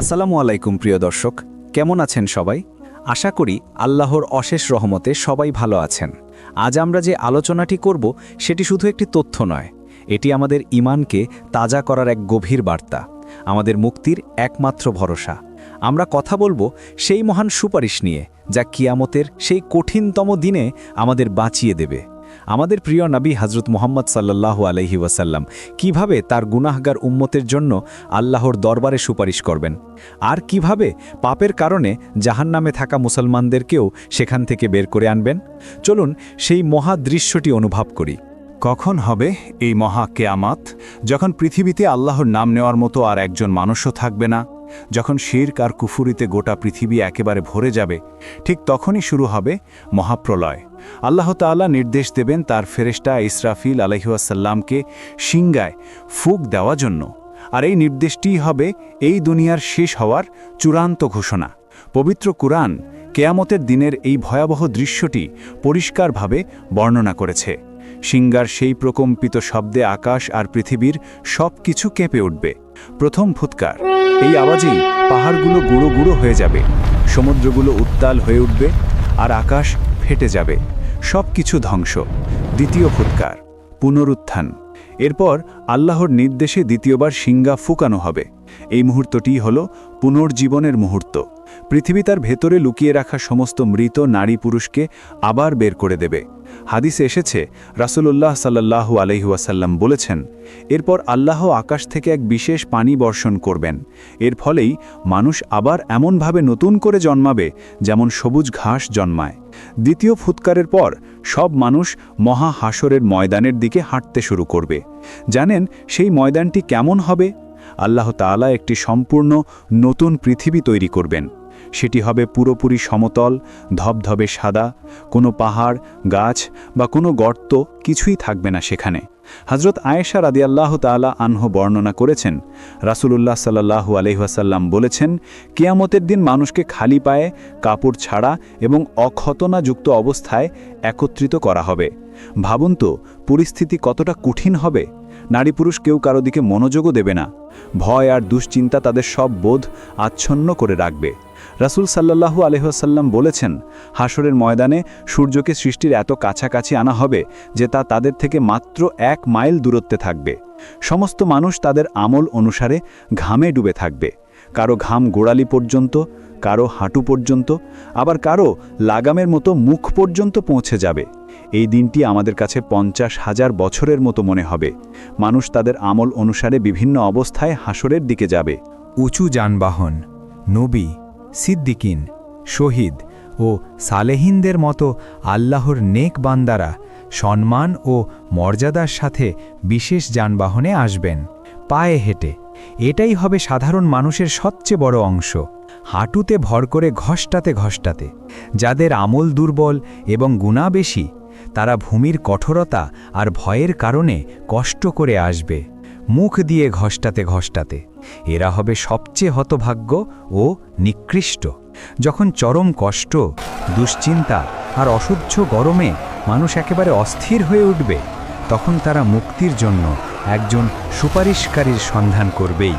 আসসালামু আলাইকুম, প্রিয় দর্শক। কেমন আছেন সবাই? আশা করি আল্লাহর অশেষ রহমতে সবাই ভালো আছেন। আজ আমরা যে আলোচনাটি করব, সেটি শুধু একটি তথ্য নয়। এটি আমাদের ইমানকে তাজা করার এক গভীর বার্তা, আমাদের মুক্তির একমাত্র ভরসা। আমরা কথা বলব সেই মহান সুপারিশ নিয়ে, যা কিয়ামতের সেই কঠিনতম দিনে আমাদের বাঁচিয়ে দেবে। আমাদের প্রিয় নবী হজরত মোহাম্মদ সাল্লাহ আলহি ওয়াসাল্লাম কীভাবে তার গুনাহগার উম্মতের জন্য আল্লাহর দরবারে সুপারিশ করবেন? আর কীভাবে পাপের কারণে জাহান্নামে থাকা মুসলমানদেরকেও সেখান থেকে বের করে আনবেন? চলুন সেই মহা দৃশ্যটি অনুভব করি। কখন হবে এই মহা কেয়ামাত? যখন পৃথিবীতে আল্লাহর নাম নেওয়ার মতো আর একজন মানুষও থাকবে না? যখন শির্ক আর কুফুরিতে গোটা পৃথিবী একেবারে ভরে যাবে, ঠিক তখনই শুরু হবে মহাপ্রলয়। আল্লাহ তাআলা নির্দেশ দেবেন তার ফেরেশতা ইসরাফিল আলহিউসাল্লামকে সিংগায় ফুক দেওয়ার জন্য। আর এই নির্দেশটিই হবে এই দুনিয়ার শেষ হওয়ার চূড়ান্ত ঘোষণা। পবিত্র কুরআন কেয়ামতের দিনের এই ভয়াবহ দৃশ্যটি পরিষ্কারভাবে বর্ণনা করেছে। সিঙ্গার সেই প্রকম্পিত শব্দে আকাশ আর পৃথিবীর সব কিছু কেঁপে উঠবে। প্রথম ফুৎকার, এই আওয়াজেই পাহাড়গুলো গুঁড়ো গুঁড়ো হয়ে যাবে। সমুদ্রগুলো উত্তাল হয়ে উঠবে। আর আকাশ ফেটে যাবে। সব কিছু ধ্বংস। দ্বিতীয় ফুৎকার, পুনরুত্থান। এরপর আল্লাহর নির্দেশে দ্বিতীয়বার সিঙ্গা ফুকানো হবে। এই মুহূর্তটি হল পুনর্জীবনের মুহূর্ত। পৃথিবী তার ভেতরে লুকিয়ে রাখা সমস্ত মৃত নারী পুরুষকে আবার বের করে দেবে। হাদিসে এসেছে, রাসূলুল্লাহ সাল্লাল্লাহু আলহিউসাল্লাম বলেছেন, এরপর আল্লাহ আকাশ থেকে এক বিশেষ পানি বর্ষণ করবেন। এর ফলেই মানুষ আবার এমনভাবে নতুন করে জন্মাবে যেমন সবুজ ঘাস জন্মায়। দ্বিতীয় ফুৎকারের পর সব মানুষ মহা হাসরের ময়দানের দিকে হাঁটতে শুরু করবে। জানেন সেই ময়দানটি কেমন হবে? আল্লাহ আল্লাহতালা একটি সম্পূর্ণ নতুন পৃথিবী তৈরি করবেন। সেটি হবে পুরোপুরি সমতল, ধবধবে সাদা, কোনো পাহাড়, গাছ বা কোনো গর্ত কিছুই থাকবে না সেখানে। হজরত আয়েশা রাদি আল্লাহ তালা আনহ বর্ণনা করেছেন, রাসুলুল্লাহ সাল্লাহু আলহিহাসাল্লাম বলেছেন, কেয়ামতের দিন মানুষকে খালি পায়ে কাপড় ছাড়া এবং অক্ষতনাযুক্ত অবস্থায় একত্রিত করা হবে। ভাবুন তো, পরিস্থিতি কতটা কঠিন হবে? নারী পুরুষ কেউ কারও দিকে মনোযোগও দেবে না। ভয় আর দুশ্চিন্তা তাদের সব বোধ আচ্ছন্ন করে রাখবে। রাসুল সাল্লাহু আলহাসাল্লাম বলেছেন হাসরের ময়দানে সূর্যকে সৃষ্টির এত কাছাকাছি আনা হবে যে তা তাদের থেকে মাত্র এক মাইল দূরত্বে থাকবে। সমস্ত মানুষ তাদের আমল অনুসারে ঘামে ডুবে থাকবে। কারও ঘাম গোড়ালি পর্যন্ত, কারও হাঁটু পর্যন্ত, আবার কারও লাগামের মতো মুখ পর্যন্ত পৌঁছে যাবে। এই দিনটি আমাদের কাছে পঞ্চাশ হাজার বছরের মতো মনে হবে। মানুষ তাদের আমল অনুসারে বিভিন্ন অবস্থায় হাসরের দিকে যাবে। উঁচু যানবাহন, নবী সিদ্দিকিন, শহীদ ও সালেহিনদের মতো আল্লাহর নেক বান্দারা সম্মান ও মর্যাদার সাথে বিশেষ যানবাহনে আসবেন। পায়ে হেঁটে। এটাই হবে সাধারণ মানুষের সবচেয়ে বড় অংশ। হাঁটুতে ভর করে ঘষ্টাতে ঘষ্টাতে। যাদের আমল দুর্বল এবং গুণা বেশি, তারা ভূমির কঠোরতা আর ভয়ের কারণে কষ্ট করে আসবে। মুখ দিয়ে ঘষ্টাতে ঘষ্টাতে। এরা হবে সবচেয়ে হতভাগ্য ও নিকৃষ্ট। যখন চরম কষ্ট, দুশ্চিন্তা আর অসহ্য গরমে মানুষ একেবারে অস্থির হয়ে উঠবে, তখন তারা মুক্তির জন্য একজন সুপারিশকারীর সন্ধান করবেই।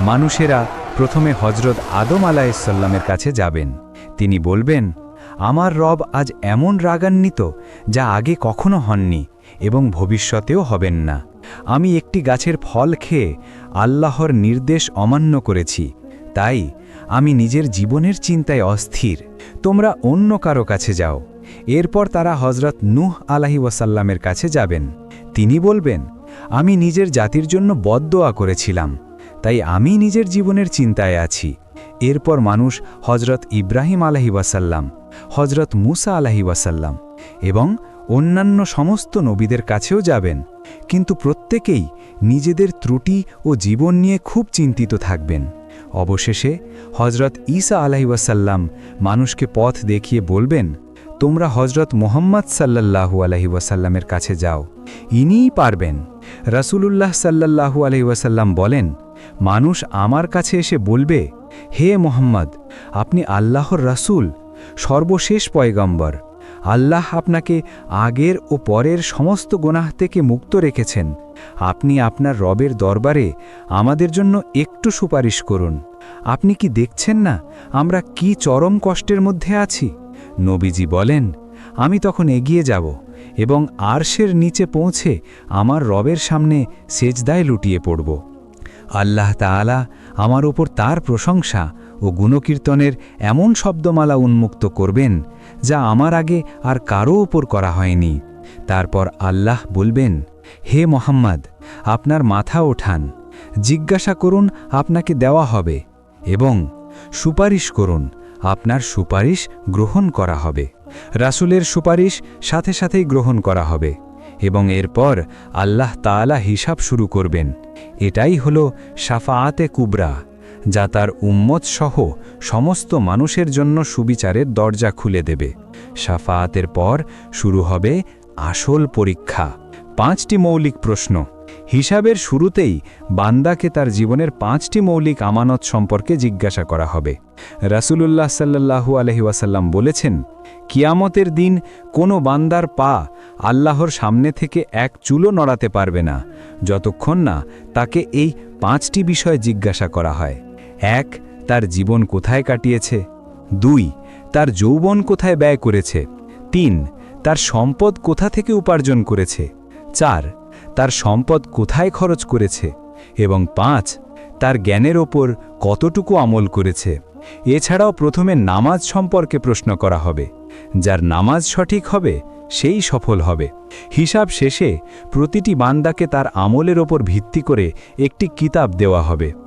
মানুষেরা প্রথমে হজরত আদম আলাইসাল্লামের কাছে যাবেন। তিনি বলবেন, আমার রব আজ এমন রাগান্বিত যা আগে কখনো হননি। এবং ভবিষ্যতেও হবেন না। আমি একটি গাছের ফল খেয়ে আল্লাহর নির্দেশ অমান্য করেছি। তাই আমি নিজের জীবনের চিন্তায় অস্থির। তোমরা অন্য কারও কাছে যাও। এরপর তারা হজরত নুহ আলাহি ওয়াসাল্লামের কাছে যাবেন। তিনি বলবেন, আমি নিজের জাতির জন্য বদদোয়া করেছিলাম। তাই আমি নিজের জীবনের চিন্তায় আছি। এরপর মানুষ হজরত ইব্রাহিম আলাহি ওয়াসাল্লাম হজরত মুসা আলাহি ওয়াসাল্লাম এবং অন্যান্য সমস্ত নবীদের কাছেও যাবেন, কিন্তু প্রত্যেকেই নিজেদের ত্রুটি ও জীবন নিয়ে খুব চিন্তিত থাকবেন। অবশেষে হজরত ঈসা আলাহিওয়াসাল্লাম মানুষকে পথ দেখিয়ে বলবেন, তোমরা হজরত মোহাম্মদ সাল্লাল্লাহু আলহি ওয়াসাল্লামের কাছে যাও। ইনিই পারবেন। রাসূলুল্লাহ সাল্লাল্লাহু আলহি ওয়াসাল্লাম বলেন, মানুষ আমার কাছে এসে বলবে, হে মোহাম্মদ, আপনি আল্লাহর রাসূল, সর্বশেষ পয়গম্বর আল্লাহ আপনাকে আগের ও পরের সমস্ত গোনাহ থেকে মুক্ত রেখেছেন। আপনি আপনার রবের দরবারে আমাদের জন্য একটু সুপারিশ করুন। আপনি কি দেখছেন না আমরা কি চরম কষ্টের মধ্যে আছি? নবীজি বলেন, আমি তখন এগিয়ে যাব এবং আরশের নিচে পৌঁছে আমার রবের সামনে সেজদায় লুটিয়ে পড়ব। আল্লাহ তাআলা আমার ওপর তার প্রশংসা ও গুণকীর্তনের এমন শব্দমালা উন্মুক্ত করবেন, যা আমার আগে আর কারও ওপর করা হয়নি। তারপর আল্লাহ বলবেন, হে মোহাম্মদ, আপনার মাথা ওঠান। জিজ্ঞাসা করুন, আপনাকে দেওয়া হবে এবং সুপারিশ করুন, আপনার সুপারিশ গ্রহণ করা হবে। রাসূলের সুপারিশ সাথে সাথেই গ্রহণ করা হবে এবং এরপর আল্লাহ তাআলা হিসাব শুরু করবেন। এটাই হল সাফাআতে কুবরা। যা তার উম্মত সহ সমস্ত মানুষের জন্য সুবিচারের দরজা খুলে দেবে। সাফাআতের পর শুরু হবে আসল পরীক্ষা। পাঁচটি মৌলিক প্রশ্ন। হিসাবের শুরুতেই বান্দাকে তার জীবনের পাঁচটি মৌলিক আমানত সম্পর্কে জিজ্ঞাসা করা হবে। রাসূলুল্লাহ আলহি ওয়াসাল্লাম বলেছেন, কিয়ামতের দিন কোনো বান্দার পা আল্লাহর সামনে থেকে এক চুলো নড়াতে পারবে না, যতক্ষণ না তাকে এই পাঁচটি বিষয় জিজ্ঞাসা করা হয়। এক, তার জীবন কোথায় কাটিয়েছে? দুই, তার যৌবন কোথায় ব্যয় করেছে? তিন, তার সম্পদ কোথা থেকে উপার্জন করেছে? চার, তার সম্পদ কোথায় খরচ করেছে? এবং পাঁচ, তার জ্ঞানের ওপর কতটুকু আমল করেছে? এছাড়াও প্রথমে নামাজ সম্পর্কে প্রশ্ন করা হবে। যার নামাজ সঠিক হবে, সেই সফল হবে। হিসাব শেষে প্রতিটি বান্দাকে তার আমলের ওপর ভিত্তি করে একটি কিতাব দেওয়া হবে।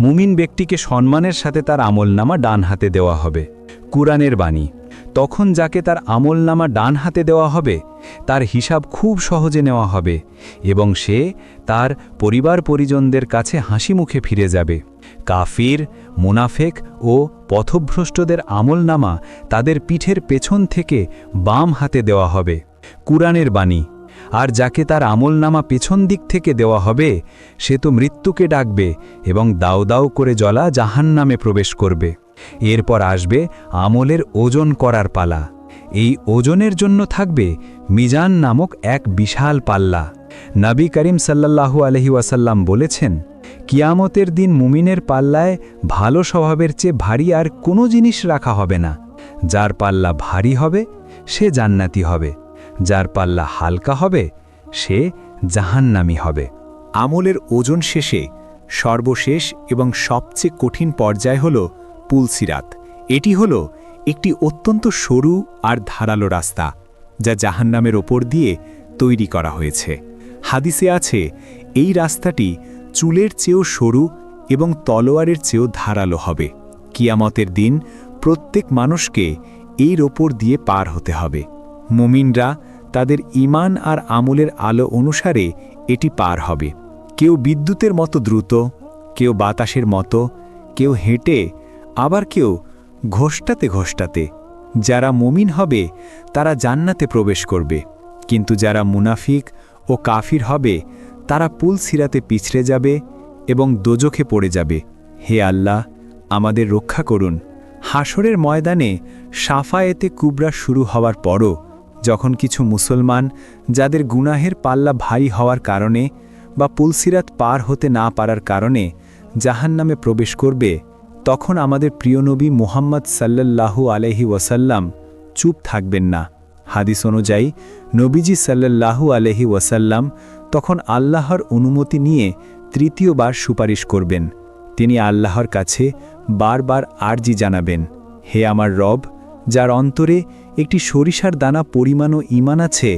মুমিন ব্যক্তিকে সম্মানের সাথে তার আমলনামা ডান হাতে দেওয়া হবে। কুরআনের বাণী, তখন যাকে তার আমলনামা ডান হাতে দেওয়া হবে, তার হিসাব খুব সহজে নেওয়া হবে এবং সে তার পরিবার পরিজনদের কাছে হাসি মুখে ফিরে যাবে। কাফির, মুনাফেক ও পথভ্রষ্টদের আমলনামা তাদের পিঠের পেছন থেকে বাম হাতে দেওয়া হবে। কুরআনের বাণী আর যাকে তার আমলনামা পেছন দিক থেকে দেওয়া হবে, সে তো মৃত্যুকে ডাকবে এবং দাও দাও করে জলা জাহান নামে প্রবেশ করবে। এরপর আসবে আমলের ওজন করার পালা। এই ওজনের জন্য থাকবে মিজান নামক এক বিশাল পাল্লা। নবী করিম সাল্লাল্লাহু আলহি ওয়াসাল্লাম বলেছেন, কিয়ামতের দিন মুমিনের পাল্লায় ভালো স্বভাবের চেয়ে ভারী আর কোনো জিনিস রাখা হবে না। যার পাল্লা ভারী হবে, সে জান্নাতি হবে। যার পাল্লা হালকা হবে, সে জাহান্নামি হবে। আমলের ওজন শেষে সর্বশেষ এবং সবচেয়ে কঠিন পর্যায় হল পুলসিরাত। এটি হল একটি অত্যন্ত সরু আর ধারালো রাস্তা, যা জাহান্নামের ওপর দিয়ে তৈরি করা হয়েছে। হাদিসে আছে, এই রাস্তাটি চুলের চেয়েও সরু এবং তলোয়ারের চেয়েও ধারালো হবে। কিয়ামতের দিন প্রত্যেক মানুষকে এর ওপর দিয়ে পার হতে হবে। মুমিনরা তাদের ইমান আর আমলের আলো অনুসারে এটি পার হবে। কেউ বিদ্যুতের মতো দ্রুত, কেউ বাতাসের মতো, কেউ হেঁটে, আবার কেউ ঘোষটাতে ঘোষটাতে। যারা মুমিন হবে, তারা জান্নাতে প্রবেশ করবে। কিন্তু যারা মুনাফিক ও কাফির হবে, তারা পুল সিরাতে পিছড়ে যাবে এবং দোজখে পড়ে যাবে। হে আল্লাহ, আমাদের রক্ষা করুন। হাসরের ময়দানে সাফায়েতে কুবরা শুরু হওয়ার পরও যখন কিছু মুসলমান, যাদের গুনাহের পাল্লা ভারী হওয়ার কারণে বা পুলসিরাত পার হতে না পারার কারণে জাহান্নামে প্রবেশ করবে, তখন আমাদের প্রিয় নবী মুহাম্মদ সাল্লাল্লাহু আলহি ওয়াসাল্লাম চুপ থাকবেন না। হাদিস অনুযায়ী, নবীজি সাল্লাল্লাহু আলহি ওয়াসাল্লাম তখন আল্লাহর অনুমতি নিয়ে তৃতীয়বার সুপারিশ করবেন। তিনি আল্লাহর কাছে বারবার আর্জি জানাবেন, হে আমার রব যার অন্তরে একটি সরিষার দানা পরিমাণও ইমান আছে,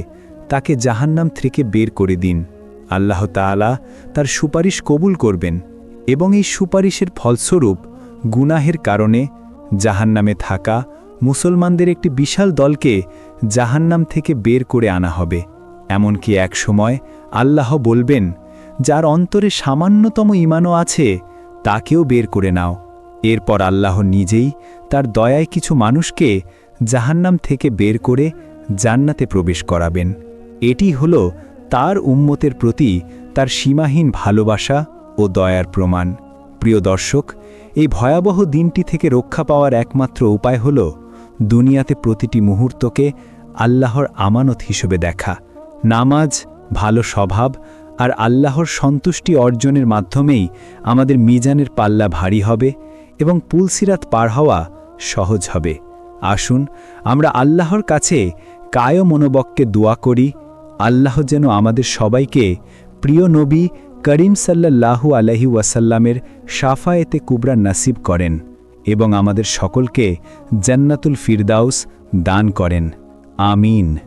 তাকে জাহান্নাম থেকে বের করে দিন। আল্লাহ তাআলা তার সুপারিশ কবুল করবেন এবং এই সুপারিশের ফলস্বরূপ গুনাহের কারণে জাহান্নামে থাকা মুসলমানদের একটি বিশাল দলকে জাহান্নাম থেকে বের করে আনা হবে। এমনকি এক সময় আল্লাহ বলবেন, যার অন্তরে সামান্যতম ইমানও আছে, তাকেও বের করে নাও। এরপর আল্লাহ নিজেই তার দয়ায় কিছু মানুষকে জাহান্নাম থেকে বের করে জান্নাতে প্রবেশ করাবেন। এটি হল তার উম্মতের প্রতি তার সীমাহীন ভালোবাসা ও দয়ার প্রমাণ। প্রিয় দর্শক, এই ভয়াবহ দিনটি থেকে রক্ষা পাওয়ার একমাত্র উপায় হল দুনিয়াতে প্রতিটি মুহূর্তকে আল্লাহর আমানত হিসেবে দেখা। নামাজ, ভালো স্বভাব আর আল্লাহর সন্তুষ্টি অর্জনের মাধ্যমেই আমাদের মিজানের পাল্লা ভারী হবে এবং পুলসিরাত পার হওয়া সহজ হবে। আসুন, আমরা আল্লাহর কাছে কায় মনোবককে দোয়া করি। আল্লাহ যেন আমাদের সবাইকে প্রিয় নবী করিম সাল্লাল্লাহু আলহি ওয়াসাল্লামের সাফায়েতে কুবরা নাসিব করেন এবং আমাদের সকলকে জান্নাতুল ফিরদাউস দান করেন। আমিন।